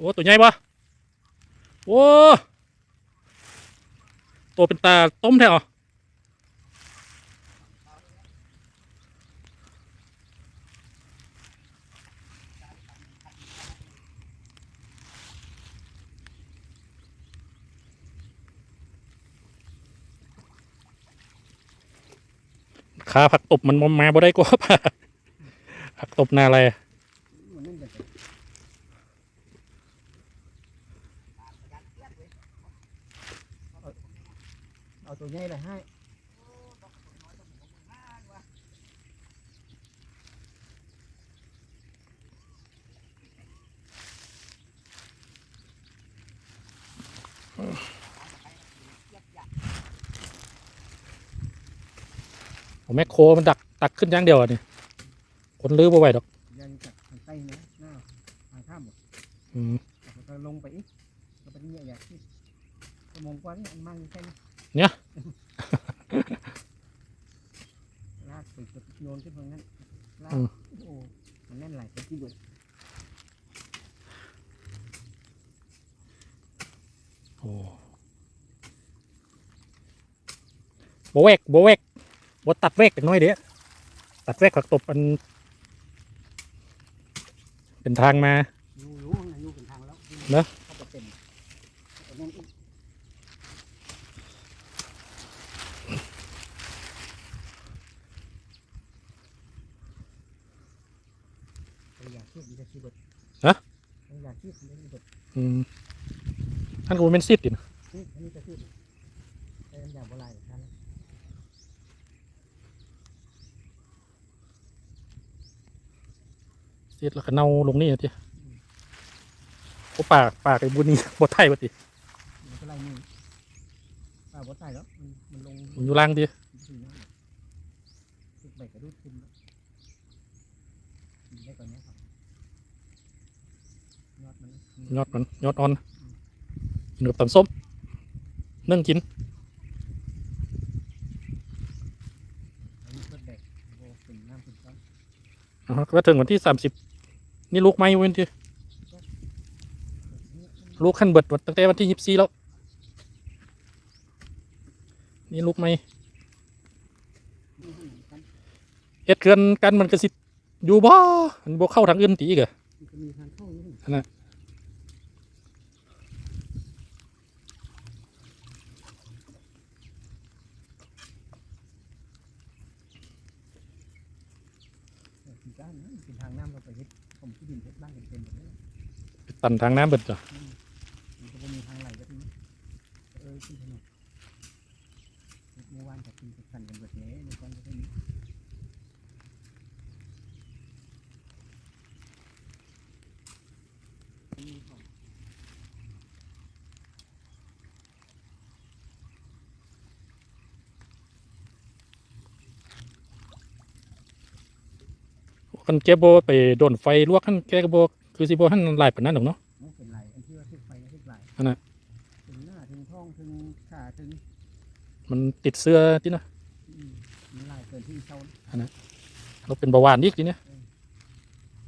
โอ้ตัวใหญ่ปะโอ้ตัวเป็นตาต้มแท้เหรอขาผักตบมันมาบ่ได้กว่าป่ะผักตบนาอะไร มันนั่นจะ เอาตัวใหญ่เลยให้ผมแมคโครมันดักตักขึ้นอย่างเดียวอะนี่คนลื้อบ่ไหวดอกยันจากทางใต้นะหน้าทางข้ามหมดอืมแล้วก็ลงไปอีกก็เป็นเนี่ยอยากที่ชั่วโมงกว่านี่อันมั่งแค่นี้ เนี่ยลากไปกดโยนขึ้นตรงนั้นลากโอ้มันแน่นไหลไปที่เบิดโอ้โบแวกโบแวกโบตัดแวกกันน้อยเดียวตัดแวกผักตบมันเป็นทางมารู้รู้ว่าอยู่เป็นทางแล้วเนอะ เข้าไปเต็มเอาแน่นอีกเอาอยาก ที่มันจะที่เบิดเอาอยากที่มันจะที่เบิดอืมท่านกูเป็นซิดดินะนี่อันนี้จะที่แต่อันอย่างโบราณอย่างนั้นซิดแล้วก็เน่าลงนี่ทีโอ้ปากปากไอ้บุญนี่บดไทยวะทีมันก็ไล่มือป้าบดใต้แล้วมันมันลงมันอยู่ล่างทีถึงน้ำทุกใบกระดูดขึ้นแล้วกินได้ก่อนเนี้ยครับ ยอดมันยอดมันยอดอ่อนกินกับตำส้มนึ่งกินอันนี้เพื่อแบกโบเป็นน้ำเป็นต้นอ่าฮะก็ถึงวันที่สามสิบนี่ลูกไม้เว้นทีลูกขั้นเบิดวันตั้งแต่วันที่ยี่สิบสี่แล้ว นี่ลูกไม้เฮ็ดเคือนกันมันก็สิอยู่บ่มันบ่เข้าทางอื่นตีอีกเหรอมัน จะมีทางเข้าอยู่นี่อันน่ะเออคือการนะมันเป็นทางน้ำเราไปเฮ็ดผมที่ดินเฮ็ดบ้านเป็นเป็นแบบนี้ตันทางน้ำเบิดจ้ะมันก็จะมีทางไหลแบบนี้เออขึ้นถนนเมื่อวานกับกินกับกันกันแบบนี้ในวันก็จะมีมีของ คันเก็บบ่ไปโดนไฟลวกคันแกก็บ่คือสิบ่ทันหลายปานนั้นดอกเนาะมันเป็นไหลอันที่ว่าทุกไฟทุกไหลอันน่ะถึงหน้าถึงท้องถึงขาถึงมันติดเสื้อที่นะอืมมันไหลเกินที่เช่าเราเป็นเบาหวานอีกทีเนี้ย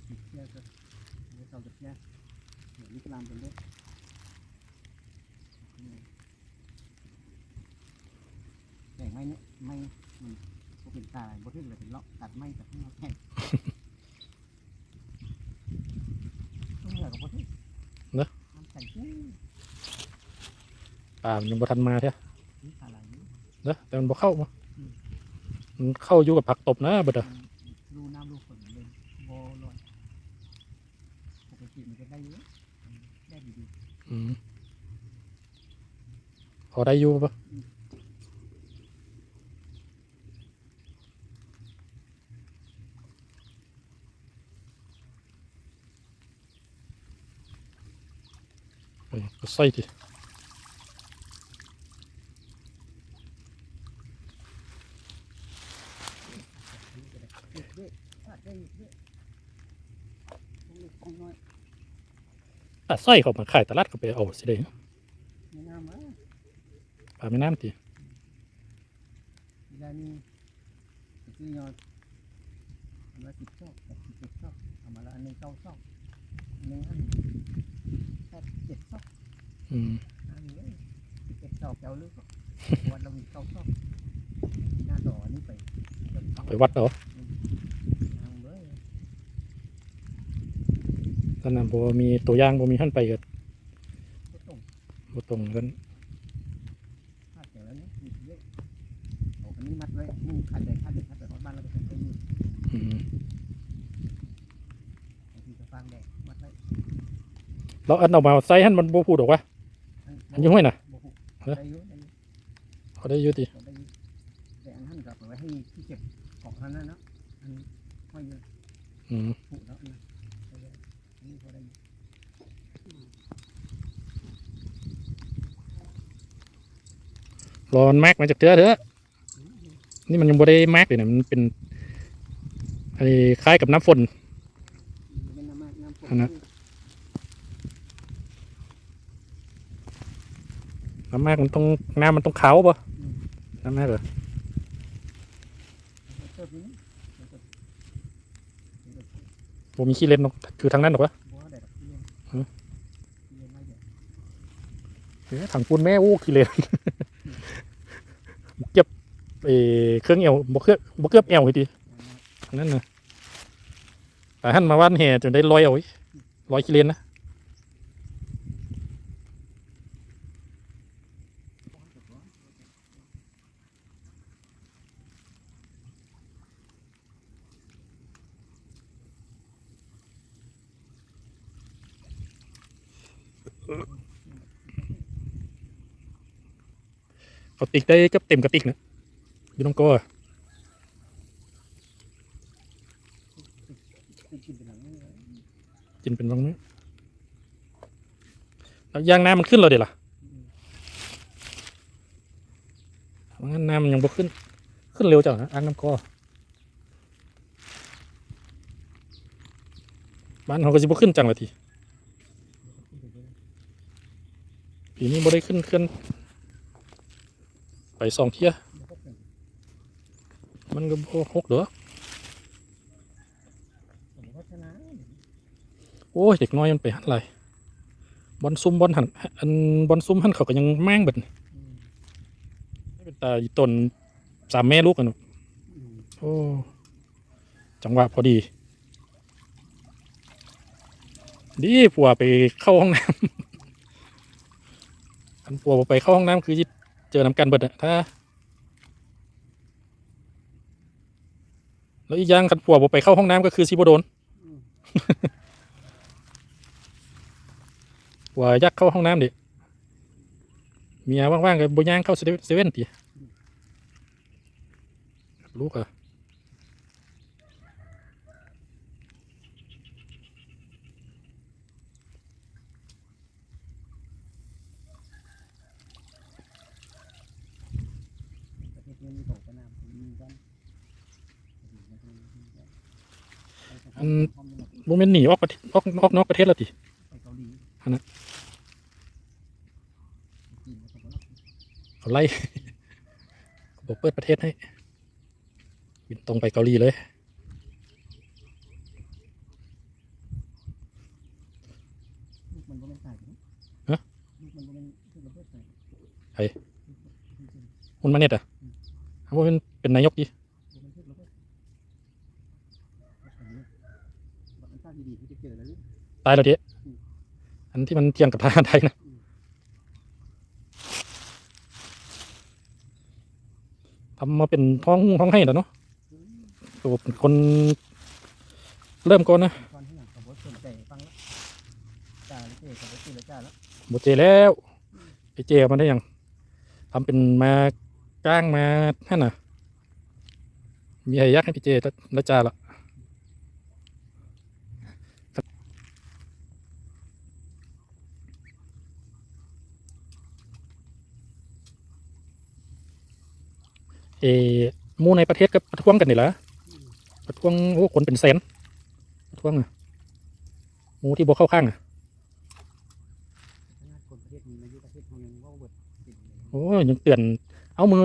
ติดเชื้อก็เดี๋ยวเช่าจะเชื้อ เดี๋ยวนี้กลามเป็นเล็กแต่งไม้เนี่ยไม้มันก็เป็นตาบ่ถึงเลยเป็นเลาะตัดไม้ตัดข้างนอกแห้งต้องเหลือกับบ่ถึงมันแต่งอู้ป่ามันยังบ่ทันมาแท้นี่อะไรนี่เด้อแต่มันบ่เข้ามามันเข้าอยู่กับผักตบนะเบิดอะ มันรูน้ำรูฝนเลยบ่ลอยปกติมันจะได้เยอะได้ดี อืม พอได้อยู่ปะก็ใส่ทีด้เด็กด้วยด้วยต้องเล็กต้องน้อย อะใส่เข้ามาขายตลาดก็ไปเอาสิได้ไม่น่ามาปลาแม่น้ำทีเวลานี้ไปซื้อยอดอันละสิบชอบกับสิบเจ็ดชอบเอามาละอันหนึ่งเก้าชอบอันหนึ่งอันอืมอันนี้สิบเอ็ดดอกเจ้าลึกวันเรามีเก้าดอกหน้าดอกนี่ไป ไปวัดเอาเอาเลย ตอนนั้นบ่มีตัวอย่างบ่มีท่านไปก็ก็ตรงบ่ตรงกันคาดแต่แล้วนี่มีเยอะโอ้อันนี้มัดไว้มุ่งขาดใจขาดใจขาดไปของบ้านเราไปเป็นมืออืมบางทีก็ฟางแดดมัดไว้เราอันเอามาใส่ให้มันบ่พูดหรอกวะอันอยุ่งไว้น่ะบ่ฮู้เอ้อได้อยู่ได้อยู่เขาได้อยู่ติได้อยู่แต่อันนั้นก็เอาไว้ให้ที่เก็บของท่านนั่นเนาะอันนี้ห้อยอยู่อืม ผูกแล้วอันนั้นเอาไว้อันนี้พอได้อยู่ รอนแม็กมาจากเทือเถอะนี่มันยังบ่ได้แม็กเลยนะมันเป็นไอ้คล้ายกับน้ำฝนน้ำมากน้ำฝนนนั้นน้ำแม็กมันต้องน้ำมันต้องขาวปะน้ำแม็กเหรอเติมมีขี้เล่นกคือทางนั้นหรอวะเลี้ยงหืออะเอ้ยถังปูนแม่โอ้ขี้เล่น เก็บเอเครื่องเอวบ่เครื่องบ่เกือบเอวให้ดีนั้นน่ะแต่หันมาว่านแห่จนได้ลอยเอาไว้ลอยขี้เลนนะเขาติ๊กได้ก็เต็มกระติกนะอยู่ต้อกินกินเป็นหนังนี่เลยกินเป็นบางมื้อแล้วย่างน้ำมันขึ้นเราเดี๋ยวล่ะอืมเพราะงั้นน้ำมันยังบ่ขึ้น ขึ้นเร็วจังนะอ่างน้ำก้อบ้านเขาก็จะบ่ขึ้นจังละทีปีนี้บ่ได้ขึ้นขึ้น ไปสองเที่ยวมันก็บหกเด้อโอ้ยเด็กน้อยมันไปหันไรบอลซุ่มบอลหันอันบอลซุ่มหันเขาก็ยังแม่งเบิดอืมเป็นตาตนสามแม่ลูกกันโอ้จังหวะพอดี ดีผัวไปเข้าห้องน้ำอันผัวไปเข้าห้องน้ำคือสิ เจอน้ำกันเบิดอะถ้า แล้วอีกอย่างคันผัวผมไปเข้าห้องน้ำก็คือซิบโดนผัวยักเข้าห้องน้ำดิเมียว่างๆก็บ่ย่างเข้าเซเว่นติลูกอะ ประเทศนี้มีของสนาม มีกันอืมบ่แม่นหนีออกประเทศออกออกนอกประเทศแล้วติอันนั้นจีนแล้วก็บอกว่าเขาไล่เขาบอกเปิดประเทศให้บินตรงไปเกาหลีเลยไม่ตายนะฮะลูกมันก็ไม่ลูกมันก็ตายใครคุณมาเน็ตอะเขาเป็น เป็นนายกยี่ตายแล้วเจ๊อันที่มันเทียงกับทางไทยนะทำมาเป็นท้องท้องให้แล้วเนาะตัวคนเริ่มก่อนนะบเจแล้วไปเจมันได้ยังทำเป็นมาก้างมาแค่ไหน มีไอ้ยักษ์ให้พี่เจแล้วแล้วจ้าละเอหมู่ในประเทศก็ประท้วงกันนี่แหละประท้วงโอ้คนเป็นแสนประท้วงอะหมูที่บ่เข้าข้างอะขนาดคนประเทศนี้มาอยู่ประเทศเขายังเวิร์ดติดเลยโอ้ยังเตือน เอามือ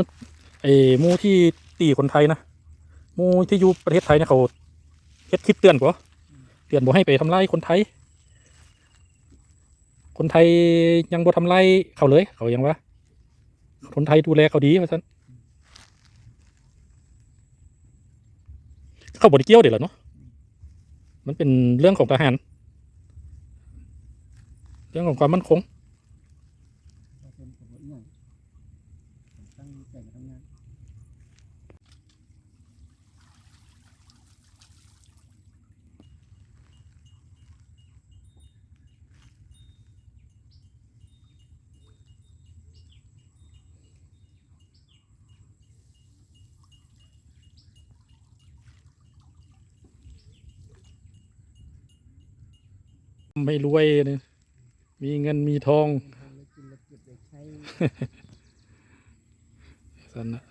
ไอ้มูที่ตีคนไทยนะ มูที่อยู่ประเทศไทยเนี่ยเขาเฮ็ดคลิปเตือนบ่เตือนบ่ให้ไปทำร้ายคนไทย คนไทยยังบ่ทำไรเขาเลย เขายังว่าคนไทยดูแลเขาดีว่าซั่นเขาบ่ได้เกี่ยวเดี๋ยวล่ะเนาะมันเป็นเรื่องของทหาร เรื่องของความมั่นคง เราเป็นคนอีหยังตั้งใจมาทำงาน ไม่รวยเนี่ยมีเงินมีทองทำแล้วกินแล้วเก็บไว้ใช้ซั่นน่ะ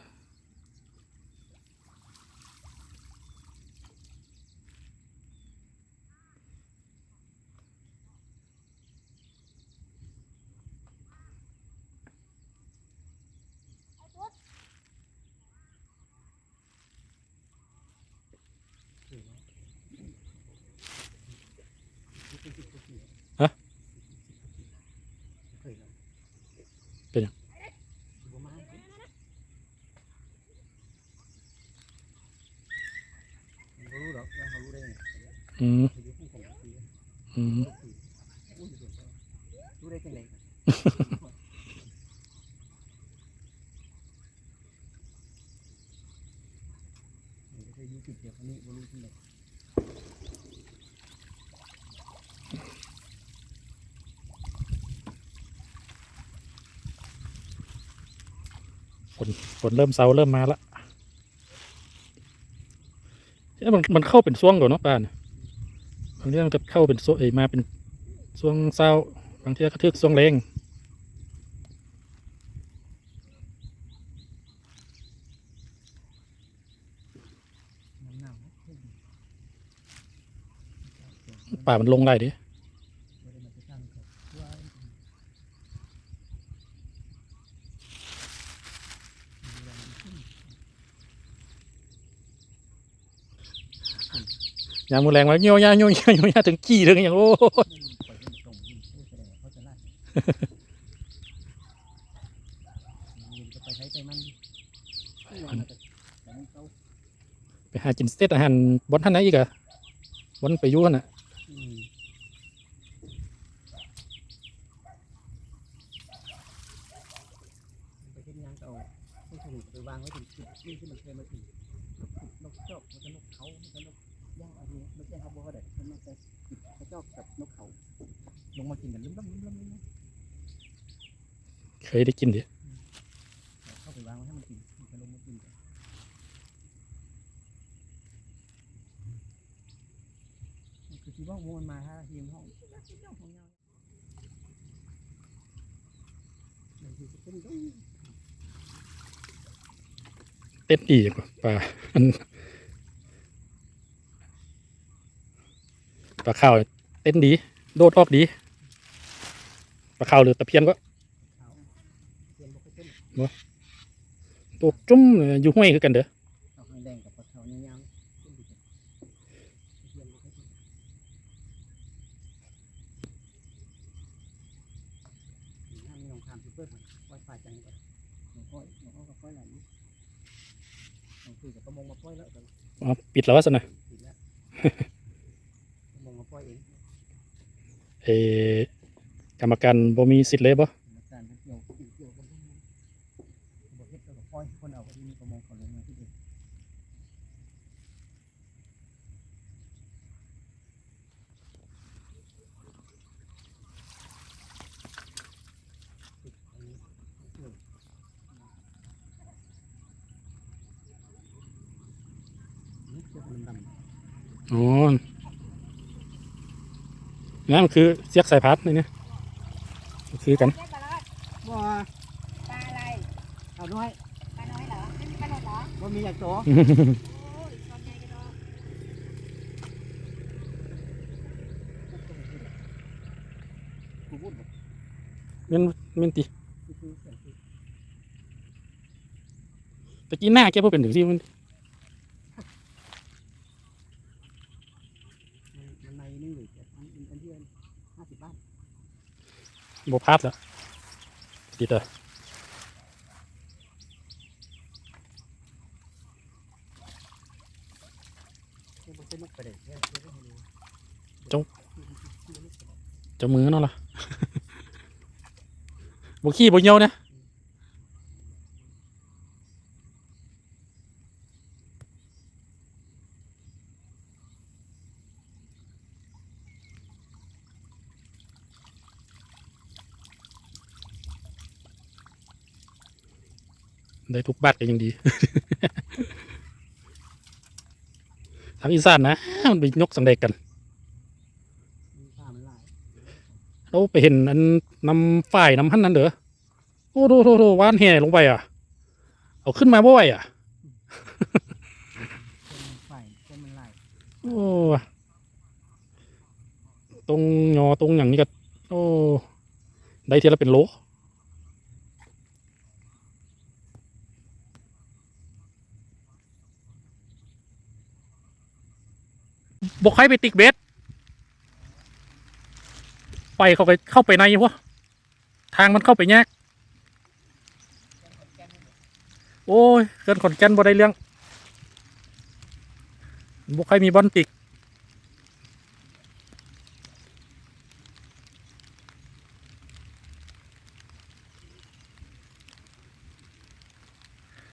ฮะ เคยแล้ว เป็นหยัง บ่มาผมบ่รู้หรอกว่าเขารู้ได้ไง อืมอืมอุ้ยเดี๋ยวรู้ได้จังไดเดี๋ยวจะอยู่จุดเดียวกันนี้บ่รู้จังไดฝนฝนเริ่มเซาเริ่มมาละเอ๊ะมันมันเข้าเป็นช่วงก่อนเนาะป้านางทีมันก็เข้าเป็นช่เอ๋มาเป็นช่วงเศร้าบางทีก็ทึกช่วงแรงมันหนาวนะเฮ้ยป่ามันลงไรดิบ่ได้มาจะตั้งเขาว่าดูแลมันขึ้น ยามมือแรงมาโยยาโยยาเงี้ยยาถึงกี่ถึงอย่างโอ้มันปล่อยให้มันตรงนี่พูดแสดงว่าจินก็ไปใช้ไปมันที่วางมาจากแต่มันเขาไปหากินสเต็กอาหารบอนท่านไหนอีกอะบนไปยุ่นอะ อืมไปเฮ็ดงานก็เอาผู้สนุกไปวางไว้ถึงจุดที่ที่มันเคยมาถึงนกจอกมันก็นกเขามันก็นกย่างอะไรเงี้ยนกย่างเขาบอกว่าเด็กมันมาแต่กระจอกกับนกเขาลง มากินกันลุ่มๆลุ่มๆลุ่มเคยได้กินดิๆเข้าไปวางไว้ให้มันกินมันก็ลงมากินกันคือที่ว่ามันมาถ้าทีมห้องของเรามันคือจะเป็นต้องเต้นดีกว่าป่ามันปลาข้าวเต้นดี โดดออกดี ปลาข้าวหรือตะเพียนก็เขาเตรียมบอกให้เต้นตัวจุ้มอยู่ห้วยคือกันเด้อเอาข้างแดงกับปลาเขาในยามเต้นดีกันเตรียมบอกให้เต้นห้ามมีน้องทำซูเปอร์ไวไฟจังก่อนน้องก้อยน้องก้อยกับก้อยไหลนี่น้องคุยกับประมงมาปล่อยแล้วกันอ๋อปิดแล้ววะสนะผิดแล้วประมงมาปล่อยเองเออ กรรมการบ่มีสิทธิ์เลยบ่มาการเกี่ยวเกี่ยวกับพวกนี้บอกเฮ็ดกับปล่อยคนเอาไปมีประมงเขาลงมาที่เองติดอันนี้เกี่ยวนี่เกี่ยวกับดำอ๋อนั่นมันคือเสียกสายพัดนี่เนี่ย คือกันเรียกปลาลอดๆว่าปลาอะไรเอาน้อยปลาน้อยเหรอไม่มีปลาหลดเหรอว่ามีอย่างโตโอ้ยตอนใหญ่กันเนาะกูพูดแบบแมันแมันติกูคือเสียงคือตะกี้หน้าแกบ่เป็นถึงที่มัน มันมันในนี่หรือจะอันอันที่ห้าสิบพาดแล้วดีเป็นนกประเด็นเนี่ยไม่ได้ให้รู้เจงมือนั่นล่ะบุขี้บุเหี่ยวเนี่ย ได้ทุกบัตรก็ยังดีทางอีสานนะมันไปยกสังเดกกันเราไปเห็นอันนำฝ่ายนำหันนั้นเด้อโอ้โหโถโถว่านแห่ลงไปอะ เอาขึ้นมาบ่ไหวอะโอ้ตรงยอตรงอย่างนี้ก็โอ้ได้ทีละเป็นโล บอกให้ไปติกเบสไปเข้าไปเข้าไปในวะทางมันเข้าไปแยกโอ้ยเกินขอนแก่นบ่ได้เรื่องบุกใครมีบอลติก